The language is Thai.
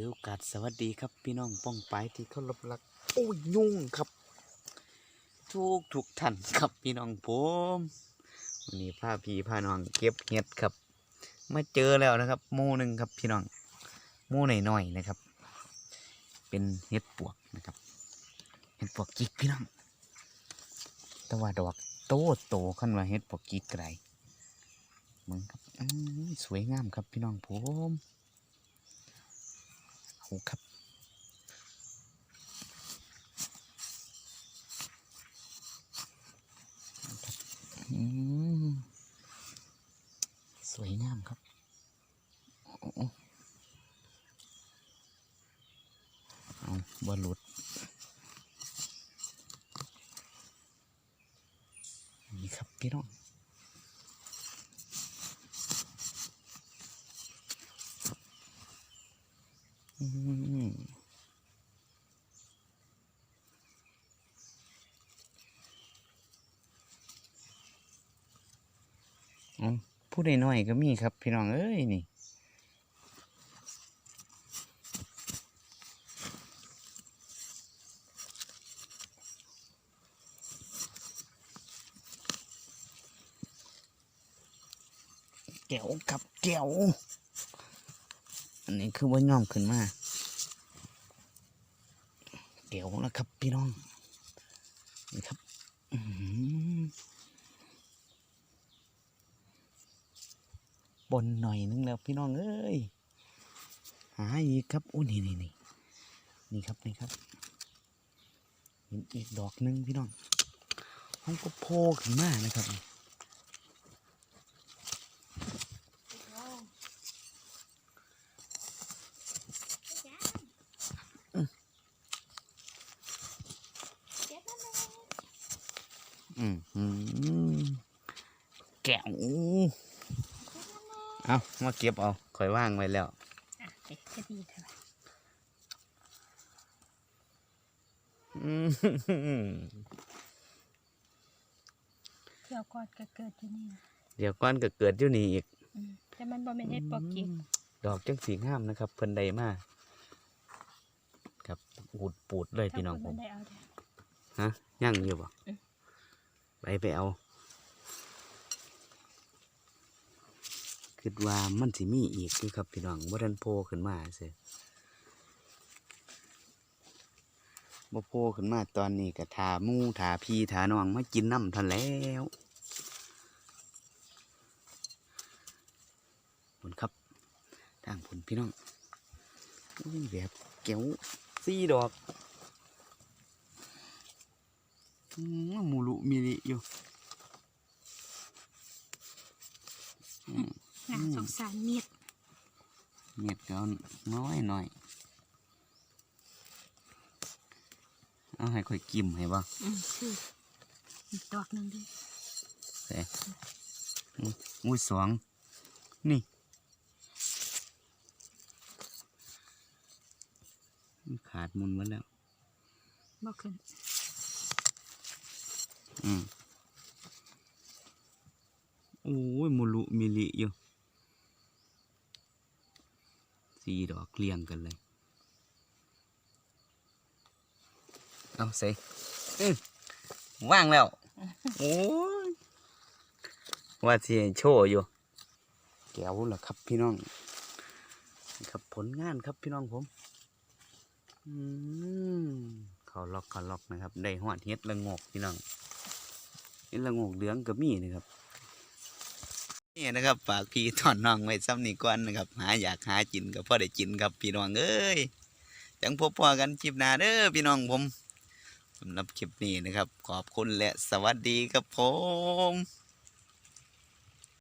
ถือโอกาสสวัสดีครับพี่น้องป้องไปที่เขารบรัก โอ้ยยุ่งครับ ทุกทุกท่านครับพี่น้องผมวันนี้พาพี่พาน้องเก็บเห็ดครับมาเจอแล้วนะครับหมูหนึ่งครับพี่น้องหมูหน่อยๆนะครับ เป็นเห็ดปวกนะครับเห็ดปวกกิกพี่น้องแต่ว่าดอกโตโตขึ้นมาเห็ดปวกกิกไกลมึงครับสวยงามครับพี่น้องผม โอ้ครับอืมสวยงามครับโอ้เอาบอลุดนี่ครับพี่น้อง อืมอ๋อ ผู้ใดน้อยก็มีครับ พี่น้องเอ้ยนี่แก้วกับแก้ว อันนี้คือว่าย่อมขึ้นมาแก้วแล้วครับ พี่น้องนี่ครับบนหน่อยนึงแล้วพี่น้องเอ้ยหาอีกครับโอ้นี่นี่นี่นี่ครับนี่ครับเห็นอีกดอกหนึงพี่น้องห้องก็โผล่ขึ้นมานะครับ แก้วเอามาเก็บเอาคอยว่างไว้แล้วอะเด็กก็ดีเถอะอืมเที่ยวก่อนก็เกิดที่นี่นะเดี๋ยวก้อนก็เกิดอยู่นี่อีกอืมแต่มันบ่แม่นเฮ็ดปอกกิกดอกจังสีงามนะครับเพิ่นใดมาครับอูดปูดเลยพี่น้องผถ้ามเพิ่ได้เอาเด้อฮะย่างอยู่บ่อืมไปไปเอา คิดว่ามันสิมีอีกอยู่ครับพี่น้องบ่ทันโผล่ขึ้นมาเสียบ่โผล่ขึ้นมาตอนนี้ก็ถามู่ถาพี่ถาน้องมากินน้ำทันแล้วผลครับทางผลพี่น้องอุ้ยแบบแก้วสี่ดอกมูลุมิลิอยู่อื มน่าสงสารเมียดเงียบก็น้อยหน่อยเอาให้ค่อยกิมให้บ่อืมคืออีกดอกหนึงเดิเสอุ้ยสองนี่มันขาดมุนหมดแล้วบ่ขึ้น อืมโอ้ยมุลุมิลิอยู่ สี่ดอกเรียงกันเลย เอาใส่อื้อว่างแล้ว โอ้ยว่าที่โชว์อยู่ แก้วเหรอครับพี่น้องนี่ครับผลงานครับพี่น้องผม อืมเขาล็อกเขาล็อกนะครับ ได้หอดเฮ็ดละโงกพี่น้องเห็นละโงกเหลืองก็มีนะครับ นี่นะครับฝากพี่ตอนน้องไว้ซ้ำนี่ก่อนนะครับ หาอยากหาจินกับพ่อได้จินครับพี่น้องเอ้ยจังพบพ่อกันคลิปหน้าเด้อพี่น้องผมสำหรับคลิปนี้นะครับ ขอบคุณและสวัสดีครับผม